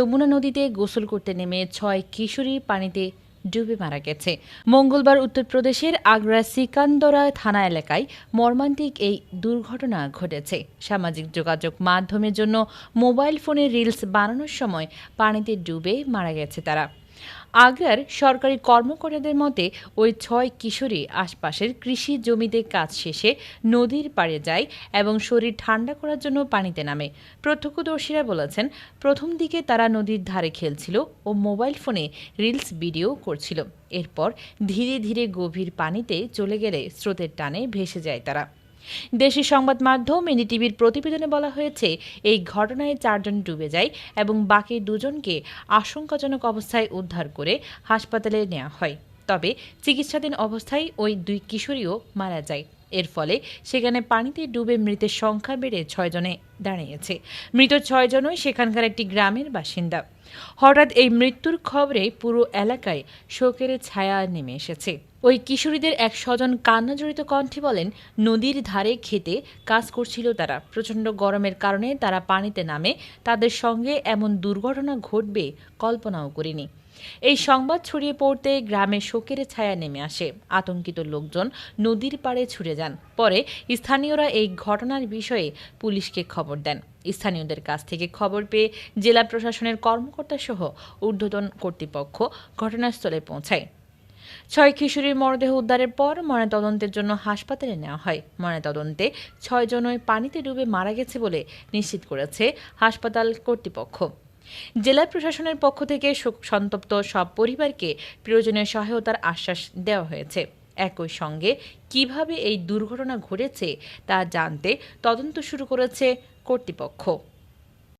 যমুনা নদীতে গোসল করতে নেমে ছয় কিশোরী পানিতে ডুবে মারা গেছে। মঙ্গলবার উত্তরপ্রদেশের আগ্রা সিকান্দরা থানা এলাকায় মর্মান্তিক এই দুর্ঘটনা ঘটেছে। সামাজিক যোগাযোগ মাধ্যমের জন্য মোবাইল ফোনে রিলস বানানোর সময় পানিতে ডুবে মারা গেছে তারা। আগ্রার সরকারি কর্মকর্তাদের মতে, ওই ছয় কিশোরী আশপাশের কৃষি জমিতে কাজ শেষে নদীর পাড়ে যায় এবং শরীর ঠান্ডা করার জন্য পানিতে নামে। প্রত্যক্ষদর্শীরা বলেছেন, প্রথম দিকে তারা নদীর ধারে খেলছিল ও মোবাইল ফোনে রিলস ভিডিও করছিল। এরপর ধীরে ধীরে গভীর পানিতে চলে গেলে স্রোতের টানে ভেসে যায় তারা। দেশের সংবাদ মাধ্যম এনডিটিভির প্রতিবেদনে বলা হয়েছে, এই ঘটনায় চারজন ডুবে যায় এবং বাকি দুজনকে আশঙ্কাজনক অবস্থায় উদ্ধার করে হাসপাতালে নেওয়া হয়। তবে চিকিৎসাধীন অবস্থায় ওই দুই কিশোরীও মারা যায়। এর ফলে সেখানে পানিতে ডুবে মৃতের সংখ্যা বেড়ে ছয়জনে দাঁড়িয়েছে। মৃত ছয়জনই সেখানকার একটি গ্রামের বাসিন্দা। হঠাৎ এই মৃত্যুর খবরে পুরো এলাকায় শোকের ছায়া নেমে এসেছে। ওই কিশোরীদের এক স্বজন কান্নাজড়িত কণ্ঠে বলেন, নদীর ধারে খেতে কাজ করছিল তারা। প্রচণ্ড গরমের কারণে তারা পানিতে নামে। তাদের সঙ্গে এমন দুর্ঘটনা ঘটবে, কল্পনাও করিনি। এই সংবাদ ছড়িয়ে পড়তে গ্রামে শোকের ছায়া নেমে আসে। আতঙ্কিত লোকজন নদীর পাড়ে ছুটে যান। পরে স্থানীয়রা এই ঘটনার বিষয়ে পুলিশকে খবর দেন। স্থানীয়দের কাছ থেকে খবর পেয়ে জেলা প্রশাসনের কর্মকর্তা সহ ঊর্ধ্বতন কর্তৃপক্ষ ঘটনাস্থলে পৌঁছায়। ছয় কিশোরীর মরদেহ উদ্ধারের পর ময়নাতদন্তের জন্য হাসপাতালে নেওয়া হয়। ময়নাতদন্তে ছয়জনই পানিতে ডুবে মারা গেছে বলে নিশ্চিত করেছে হাসপাতাল কর্তৃপক্ষ। জেলা প্রশাসনের পক্ষ থেকে সন্তপ্ত সব পরিবারকে প্রয়োজনীয় সহায়তার আশ্বাস দেওয়া হয়েছে। একই সঙ্গে কীভাবে এই দুর্ঘটনা ঘটেছে তা জানতে তদন্ত শুরু করেছে কর্তৃপক্ষ।